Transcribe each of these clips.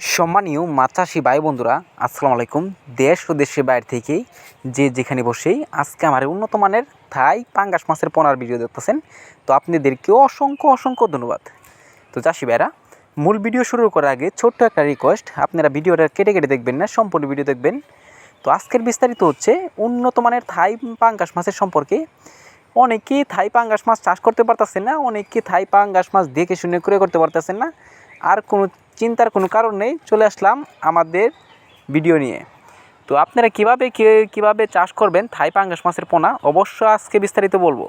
সম্মানীয় মাছ চাষি ভাই বন্ধুরা, আসসালামু আলাইকুম। দেশ ও দেশের বাইরে থেকেই যে যেখানে বসেই আজকে আমার উন্নত মানের থাই পাঙ্গাস মাছের পোনার ভিডিও দেখতেছেন, তো আপনাদেরকেও অসংখ্য অসংখ্য ধন্যবাদ। তো চাষি ভাইরা, মূল ভিডিও শুরু করার আগে ছোট্ট একটা রিকোয়েস্ট আপনারা ভিডিওটা কেটে কেটে দেখবেন না, সম্পূর্ণ ভিডিও দেখবেন। তো আজকের বিস্তারিত হচ্ছে উন্নত মানের থাই পাঙ্গাস মাছের সম্পর্কে। অনেকেই থাই পাঙ্গাস মাছ চাষ করতে পারতেছেন না অনেকে থাই পাঙ্গাস মাছ দেখে শুনে করে করতে পারতেছেন না। আর কোনো চিন্তার কোনো কারণ নেই, চলে আসলাম আমাদের ভিডিও নিয়ে। তো আপনারা কীভাবে কে, কীভাবে চাষ করবেন? থাই পাঙ্গাস মাছের পোনা অবশ্য আজকে বিস্তারিত বলব।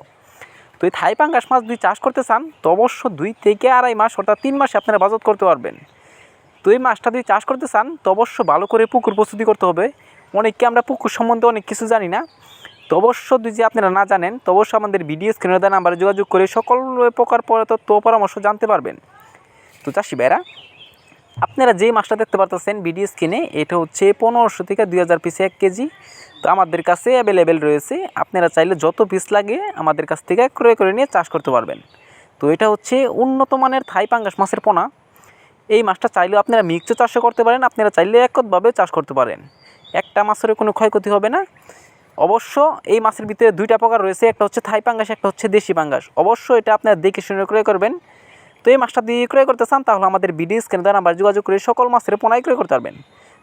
তো এই থাই পাঙ্গাস মাছ যদি চাষ করতে চান, তো অবশ্য দুই থেকে আড়াই মাস অর্থাৎ তিন মাসে আপনারা বাজত করতে পারবেন। তো এই মাছটা যদি চাষ করতে চান, তো অবশ্য ভালো করে পুকুর প্রস্তুতি করতে হবে। অনেককে আমরা পুকুর সম্বন্ধে অনেক কিছু জানি না। তো অবশ্য যদি আপনারা না জানেন, তো অবশ্যই আমাদের ভিডিও স্ক্রিনে নাম্বারে যোগাযোগ করে সকল প্রকার তথ্য পরামর্শ জানতে পারবেন। তো চাষি ভাইরা আপনারা যেই মাছটা দেখতে পারতেছেন ভিডিও স্ক্রিনে, এটা হচ্ছে পনেরোশো থেকে দুই হাজার পিসে এক কেজি। তো আমাদের কাছে অ্যাভেলেবেল রয়েছে। আপনারা চাইলে যত পিস লাগে আমাদের কাছ থেকে ক্রয় করে নিয়ে চাষ করতে পারবেন। তো এটা হচ্ছে উন্নত মানের থাই পাঙ্গাস মাছের পোনা। এই মাছটা চাইলেও আপনারা মিক্সও চাষও করতে পারেন, আপনারা চাইলে একতভাবে চাষ করতে পারেন। একটা মাছের কোনো ক্ষয়ক্ষতি হবে না। অবশ্য এই মাছের ভিতরে দুইটা প্রকার রয়েছে, একটা হচ্ছে থাই পাঙ্গাস, একটা হচ্ছে দেশি পাঙ্গাস। অবশ্য এটা আপনারা দেখে শুনে ক্রয় করবেন। তো এই মাছটা দিয়ে ক্রয় করতে চান, তাহলে আমাদের ভিডিও স্ক্রিনে দ্বারা নাম্বার যোগাযোগ করে সকল মাছের পোনায় ক্রয় করতে পারবেন।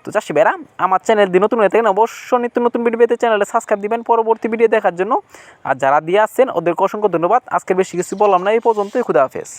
তো চাষি বেড়া আমার চ্যানেল দিয়ে নতুন হয়ে থাকেন অবশ্য নিত্য নতুন ভিডিও পেতে চ্যানেলে সাবস্ক্রাইব দিবেন পরবর্তী ভিডিও দেখার জন্য। আর যারা দিয়ে আসছেন, ওদেরকে অসংখ্য ধন্যবাদ। আজকের বেশি কিছু বললাম না, এই পর্যন্তই। খুদা হাফেজ।